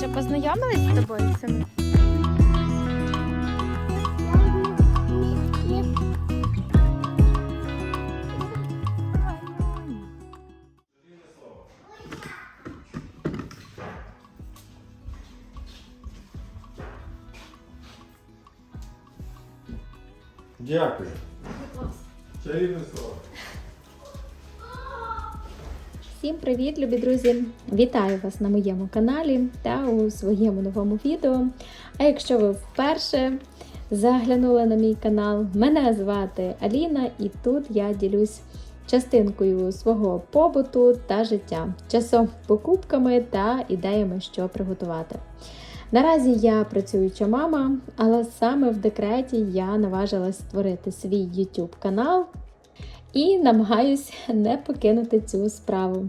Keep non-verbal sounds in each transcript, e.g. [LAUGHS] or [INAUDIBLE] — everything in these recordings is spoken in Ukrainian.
Вже познайомились з тобою цими? Дякую. Чарівне слово. Всім привіт, любі друзі! Вітаю вас на моєму каналі та у своєму новому відео. А якщо ви вперше заглянули на мій канал, мене звати Аліна, і тут я ділюсь частинкою свого побуту та життя, часом покупками та ідеями, що приготувати. Наразі я працююча мама, але саме в декреті я наважилась створити свій YouTube канал і намагаюсь не покинути цю справу.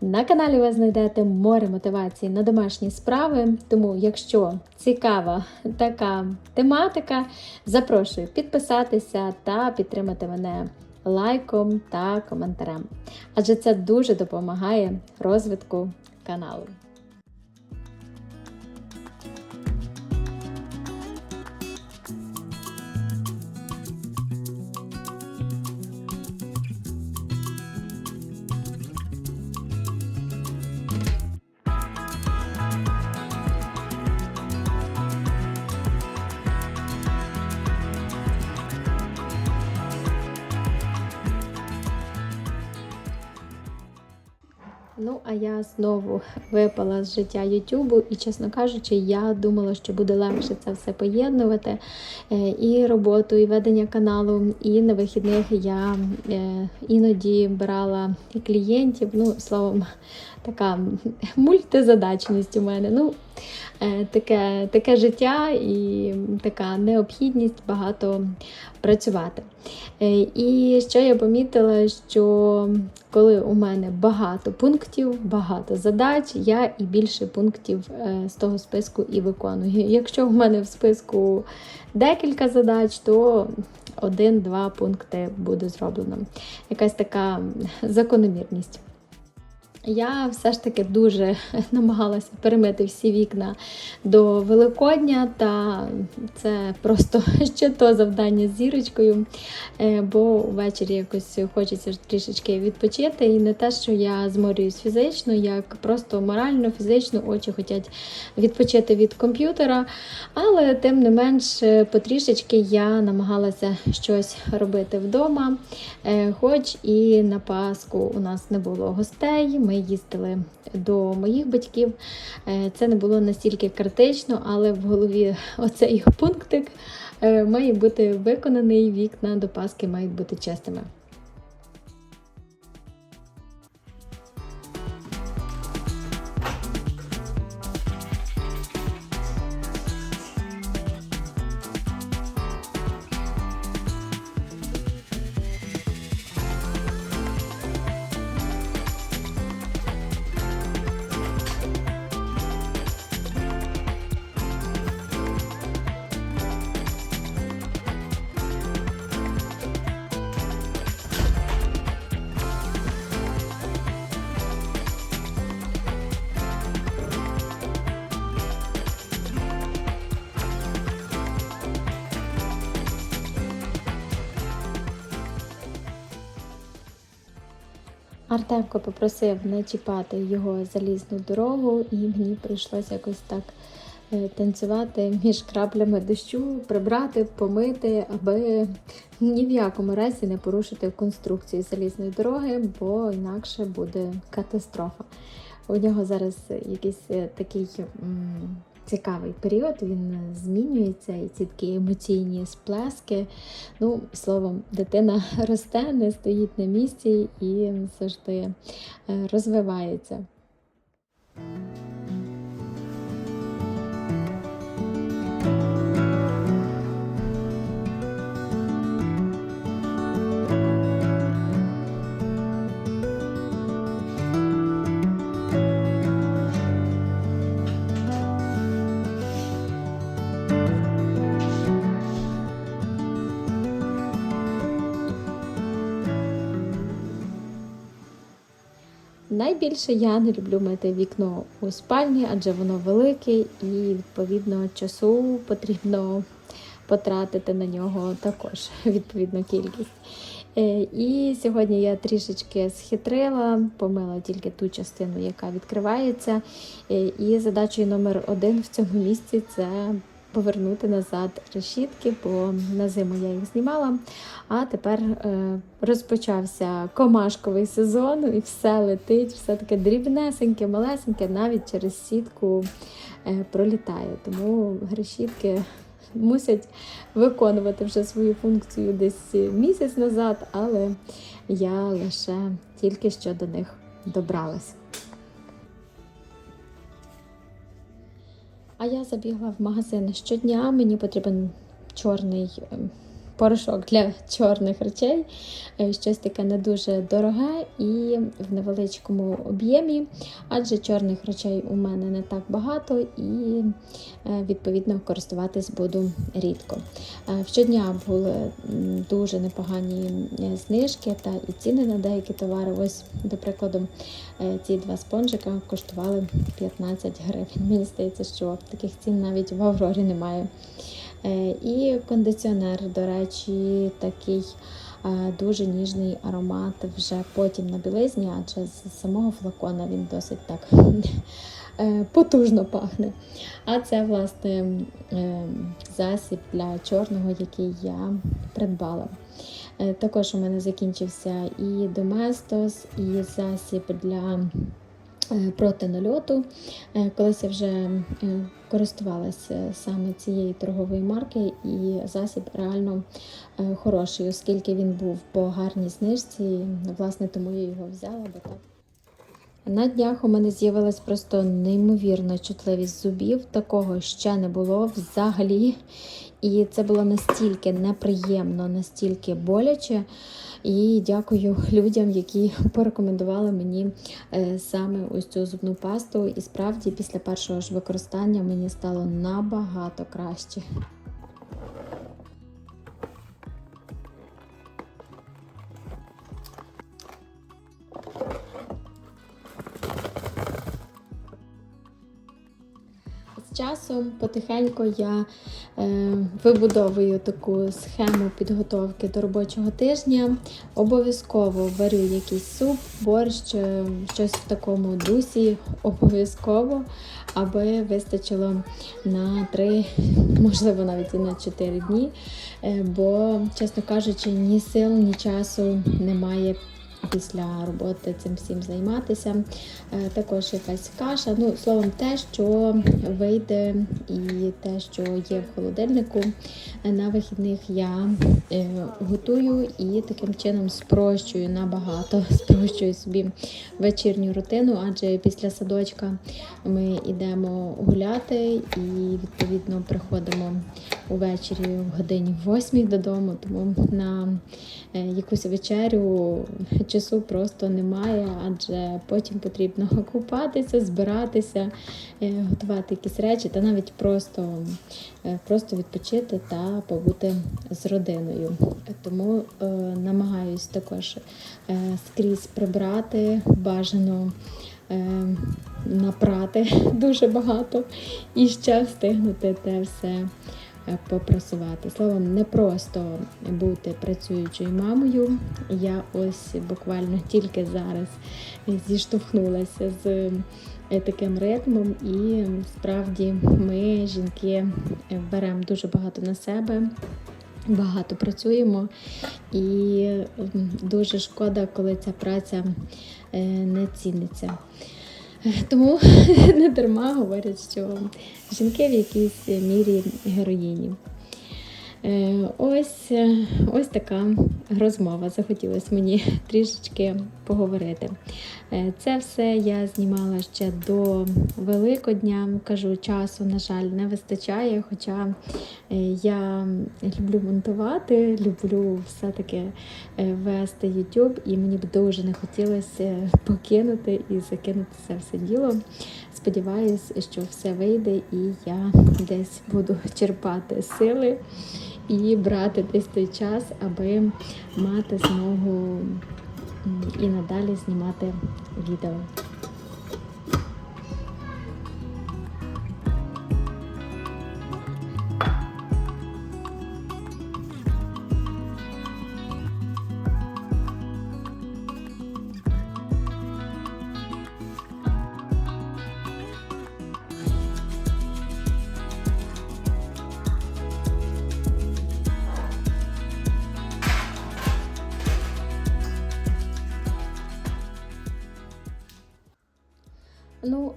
На каналі ви знайдете море мотивації на домашні справи, тому, якщо цікава така тематика, запрошую підписатися та підтримати мене лайком та коментарем. Адже це дуже допомагає розвитку каналу. Ну, а я знову випала з життя Ютубу, і, чесно кажучи, я думала, що буде легше це все поєднувати. Е, І роботу, і ведення каналу, і на вихідних я е, іноді брала клієнтів. Ну, словом, така мультизадачність у мене. Ну, е, таке, таке життя і така необхідність багато працювати. Е, І що я помітила, що коли у мене багато пунктів, багато задач, я і більше пунктів е, з того списку і виконую. Якщо в мене в списку декілька задач, то один-два пункти буде зроблено. Якась така закономірність. Я все ж таки дуже [LAUGHS] намагалася перемити всі вікна до Великодня, та це просто [LAUGHS] ще то завдання з зірочкою, Е, бо ввечері якось хочеться трішечки відпочити. І не те, що я зморююсь фізично, як просто морально, фізично очі хочуть відпочити від комп'ютера. Але тим не менш, е, потрішечки я намагалася щось робити вдома. Е, Хоч і на Пасху у нас не було гостей, ми їздили до моїх батьків. Е, Це не було настільки критично, але в голові оцей [LAUGHS] пунктик е, має бути виконаний, вікна до Паски мають бути чистими. Артемко попросив не чіпати його залізну дорогу, і мені прийшлося якось так е, танцювати між краплями дощу, прибрати, помити, аби ні в якому разі не порушити конструкцію залізної дороги, бо інакше буде катастрофа. У нього зараз якийсь е, такий. Цікавий період, він змінюється, і ці такі емоційні сплески. Ну, словом, дитина [LAUGHS] росте, не стоїть на місці і завжди е, розвивається. Найбільше я не люблю мити вікно у спальні, адже воно велике і відповідно часу потрібно потратити на нього також [LAUGHS] відповідну кількість. Е, І сьогодні я трішечки схитрила, помила тільки ту частину, яка відкривається. Е, І задачою номер один в цьому місці це повернути назад решітки, бо на зиму я їх знімала. А тепер е, розпочався комашковий сезон, і все летить, все таке дрібнесеньке, малесеньке, навіть через сітку е, пролітає. Тому решітки мусять виконувати вже свою функцію десь місяць назад, але я лише тільки що до них добралась. А я забігла в магазин щодня. Мені потрібен чорний ем, порошок для чорних речей. Е, Щось таке не дуже дороге і в невеличкому об'ємі, адже чорних речей у мене не так багато і е, відповідно користуватись буду рідко. Е, Щодня були дуже непогані знижки та і ціни на деякі товари. Ось, до прикладу, ці два спонжика коштували 15 гривень. Мені здається, що таких цін навіть в Аврорі немає. Е, І кондиціонер, до речі, такий е, дуже ніжний аромат вже потім на білизні, адже з самого флакона він досить так [LAUGHS] е, потужно пахне. А це, власне, засіб для чорного, який я придбала. Також у мене закінчився і Доместос, і засіб для проти нальоту. Е, Колись я вже е, користувалася саме цієї торгової марки, і засіб реально е, хороший, оскільки він був по гарній знижці. Власне, тому я його взяла, бо так. На днях у мене з'явилась просто неймовірна чутливість зубів. Такого ще не було взагалі. І це було настільки неприємно, настільки боляче. І дякую людям, які [LAUGHS] порекомендували мені е, саме ось цю зубну пасту. І справді, після першого ж використання мені стало набагато краще. З часом потихеньку я е, вибудовую таку схему підготовки до робочого тижня. Обов'язково варю якийсь суп, борщ, е, щось в такому дусі, обов'язково, аби вистачило на 3, можливо, навіть і на 4 дні. Е, бо, чесно кажучи, ні сил, ні часу немає після роботи цим всім займатися. Е, Також якась каша. Ну, словом, те, що вийде, і те, що є в холодильнику. Е, На вихідних я е, готую і таким чином спрощую набагато, [LAUGHS] спрощую собі вечірню рутину, адже після садочка ми йдемо гуляти і відповідно приходимо увечері в годині 8 додому, тому на якусь вечерю часу просто немає, адже потім потрібно [LAUGHS] купатися, збиратися, е, готувати якісь речі та навіть просто, е, просто відпочити та побути з родиною. Тому е, намагаюсь також е, скрізь прибрати, бажано е, напрати [LAUGHS] дуже багато і ще встигнути те все е, попрасувати. Словом, не просто бути працюючою мамою. Я ось буквально тільки зараз зіштовхнулася з е, таким ритмом, і справді ми, жінки, е, беремо дуже багато на себе. Багато працюємо, і дуже шкода, коли ця праця не ціниться. Тому [LAUGHS] не дарма говорять, що жінки в якійсь мірі героїні. Е, Ось, е, ось така розмова. Захотілося мені трішечки поговорити. Е, Це все я знімала ще до Великодня. Кажу, часу, на жаль, не вистачає. Хоча я люблю монтувати, люблю все-таки вести YouTube, і мені б дуже не хотілося покинути і закинути це все діло. Сподіваюсь, що все вийде, і я десь буду черпати сили і брати десь той час, аби мати змогу і надалі знімати відео.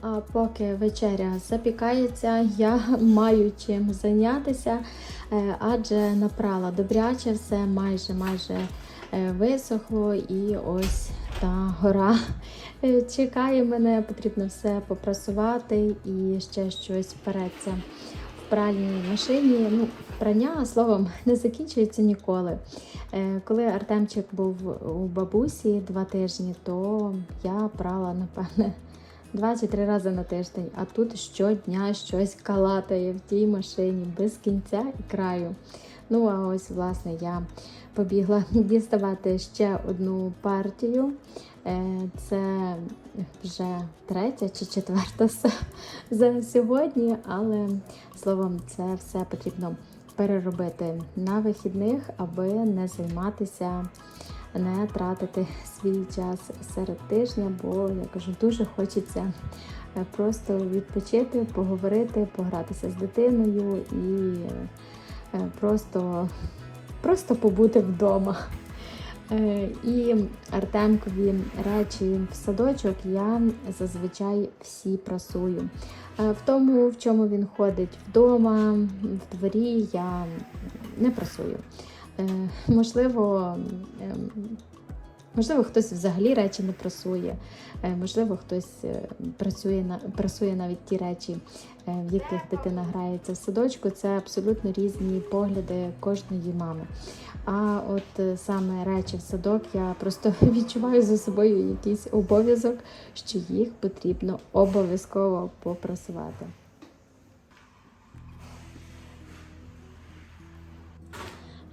А поки вечеря запікається, я [LAUGHS] маю чим зайнятися, е, адже напрала добряче все майже майже е, висохло, і ось та гора е, чекає мене, потрібно все попрасувати і ще щось переться в пральній машині. Ну, прання словом не закінчується ніколи. Коли Артемчик був у бабусі два тижні, то я прала, напевне, два чи три рази на тиждень, а тут щодня щось калатає в тій машині без кінця і краю. Ну, а ось, власне, я побігла [LAUGHS] діставати ще одну партію. Е, Це вже третя чи четверта за сьогодні, але словом, це все потрібно переробити на вихідних, аби не займатися не тратити свій час серед тижня, бо я кажу, дуже хочеться е, просто відпочити, поговорити, погратися з дитиною і е, просто, просто побути вдома. Е, І Артемкові речі в садочок я зазвичай всі прасую. В тому, в чому він ходить вдома, в дворі, я не прасую. Е, Можливо, ем, можливо, хтось взагалі речі не прасує, е, можливо, хтось е, працює на прасує навіть ті речі, е, в яких дитина грається в садочку. Це абсолютно різні погляди кожної мами. А от е, саме речі в садок я просто [LAUGHS] відчуваю за собою якийсь обов'язок, що їх потрібно обов'язково попрасувати.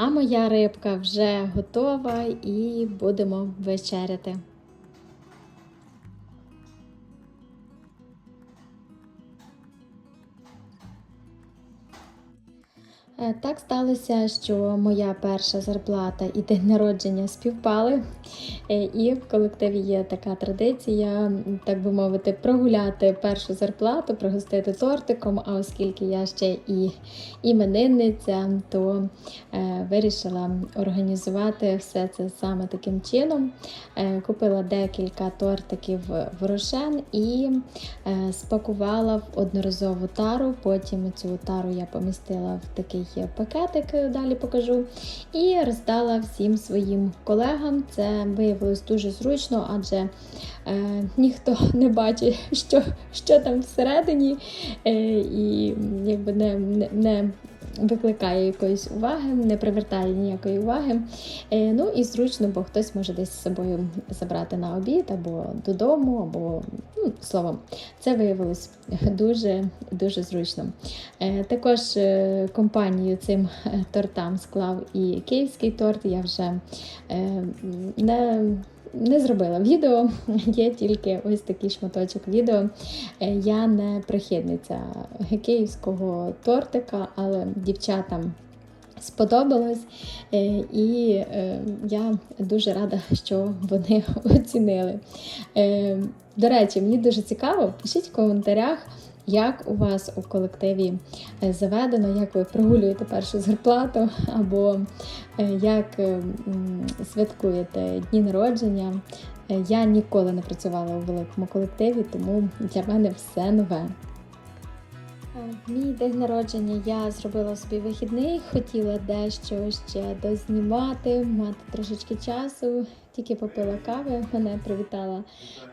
А моя рибка вже готова і будемо вечеряти. Так сталося, що моя перша зарплата і день народження співпали. Е, І в колективі є така традиція, так би мовити, прогуляти першу зарплату, пригостити тортиком. А оскільки я ще і іменинниця, то е, вирішила організувати все це саме таким чином. Е, Купила декілька тортиків в рошен і е, спакувала в одноразову тару. Потім цю тару я помістила в такий пакетик, е, далі покажу, і роздала всім своїм колегам. Це виявилось дуже зручно, адже е, ніхто [LAUGHS] не бачить, що, що там всередині, е, і якби не, не, не викликає якоїсь уваги, не привертає ніякої уваги. Е, ну і зручно, бо хтось може десь з собою забрати на обід або додому, або ну, словом, це виявилось дуже дуже зручно. Е, також е, компанію цим тортам склав і київський торт. Я вже не не зробила відео, [LAUGHS] є тільки ось такий шматочок відео. Е, Я не прихильниця київського тортика, але дівчатам сподобалось. Е, І е, я дуже рада, що вони [LAUGHS] оцінили. До речі, мені дуже цікаво, пишіть в коментарях. Як у вас у колективі е, заведено, як ви прогулюєте першу зарплату, або е, як е, святкуєте дні народження? Я ніколи не працювала у великому колективі, тому для мене все нове. Мій день народження я зробила собі вихідний, хотіла дещо ще дознімати, мати трошечки часу. Тільки попила кави, мене привітала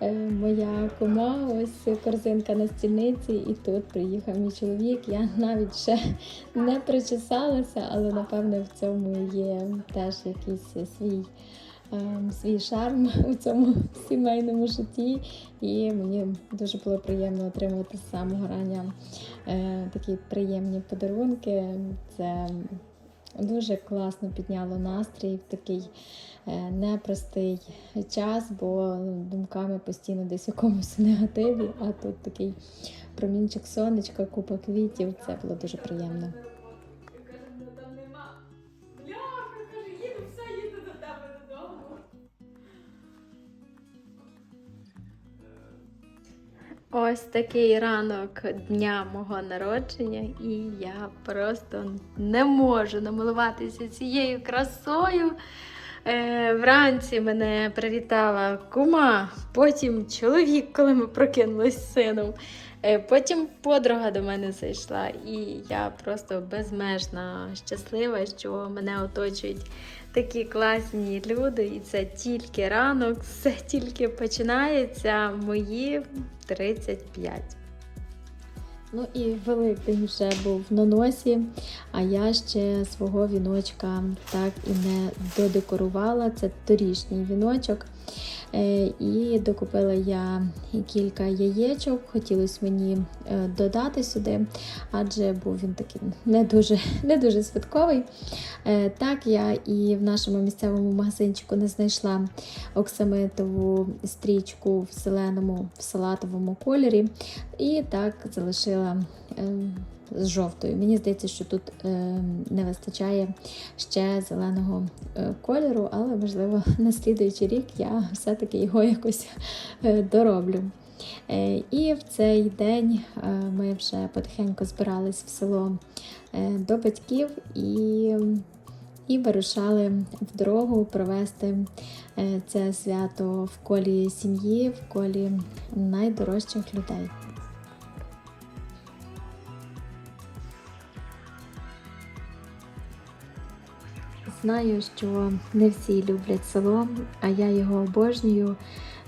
е, моя кума, ось корзинка на стільниці, і тут приїхав мій чоловік. Я навіть ще не причесалася, але напевне в цьому є теж якийсь свій. ем, Свій шарм у цьому [LAUGHS] сімейному житті, і мені дуже було приємно отримувати з самого рання е, такі приємні подарунки. Це дуже класно підняло настрій в такий е, непростий час, бо думками постійно десь в якомусь негативі, а тут такий промінчик сонечка, купа квітів. Це було дуже приємно. Ну. Ось такий ранок дня мого народження, і я просто не можу намилуватися цією красою. Е, вранці мене привітала кума, потім чоловік, коли ми прокинулись з сином. Е, потім подруга до мене зайшла, і я просто безмежно щаслива, що мене оточують такі класні люди, і це тільки ранок, все тільки починається. Мої 35. Ну і великий вже був на носі, а я ще свого віночка так і не додекорувала. Це торішній віночок. Е, І докупила я кілька яєчок. Хотілося мені е, додати сюди, адже був він такий не дуже, не дуже святковий. Е, Так я і в нашому місцевому магазинчику не знайшла оксамитову стрічку в зеленому, в салатовому кольорі. І так залишила з жовтою. Мені здається, що тут е, не вистачає ще зеленого е, кольору, але можливо [LAUGHS] на слідуючий рік я все-таки його якось е, дороблю. І в цей день ми вже потихеньку збирались в село до батьків і, і вирушали в дорогу провести це свято в колі сім'ї, в колі найдорожчих людей. Знаю, що не всі люблять село, а я його обожнюю.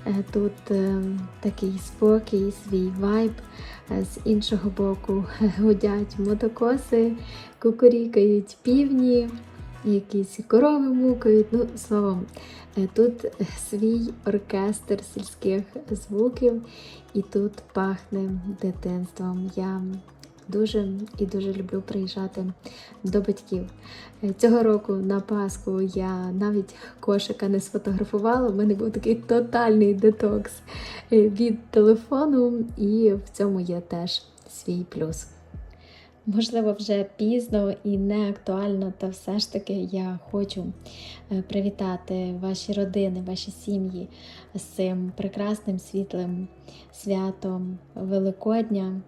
Е, Тут е, такий спокій, свій вайб. Е, З іншого боку гудять мотокоси, кукурікають півні, якісь корови мукають. Ну, словом, тут свій оркестр сільських звуків, і тут пахне дитинством. Я дуже і дуже люблю приїжджати до батьків. Е, Цього року на Пасху я навіть кошика не сфотографувала. У мене був такий тотальний детокс е, від телефону, і в цьому є теж свій плюс. Можливо, вже пізно і не актуально, та все ж таки я хочу е, привітати ваші родини, ваші сім'ї з цим прекрасним світлим святом Великодня.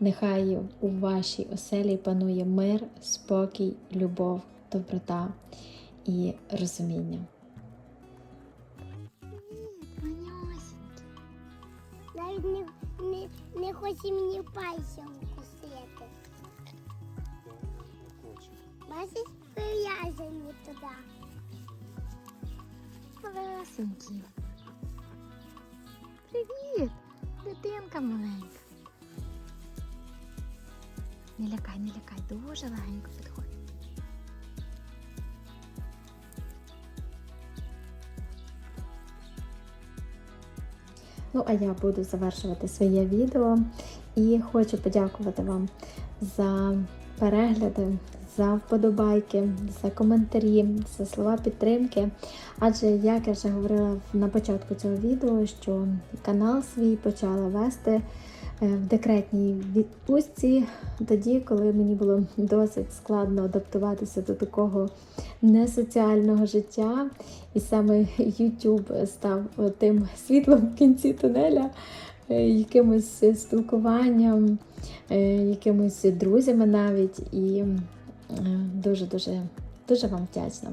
Нехай у вашій оселі панує мир, спокій, любов, доброта і розуміння. Навіть не, не, не хоче мені пальцем туди. Малесенькі. Привіт, дитинка маленька. Не лякай, не лякай, дуже легенько підходь. Ну, а я буду завершувати своє відео і хочу подякувати вам за перегляди, за вподобайки, за коментарі, за слова підтримки. Адже, як я вже говорила на початку цього відео, що канал свій почала вести е, в декретній відпустці, тоді, коли мені було досить складно адаптуватися до такого несоціального життя. І саме YouTube став тим світлом в кінці тунеля, е, якимось спілкуванням, е, якимось друзями навіть. І дуже-дуже дуже вам вдячна.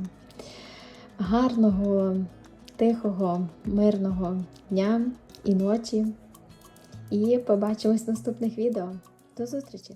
Гарного, тихого, мирного дня і ночі. І побачимось в наступних відео. До зустрічі!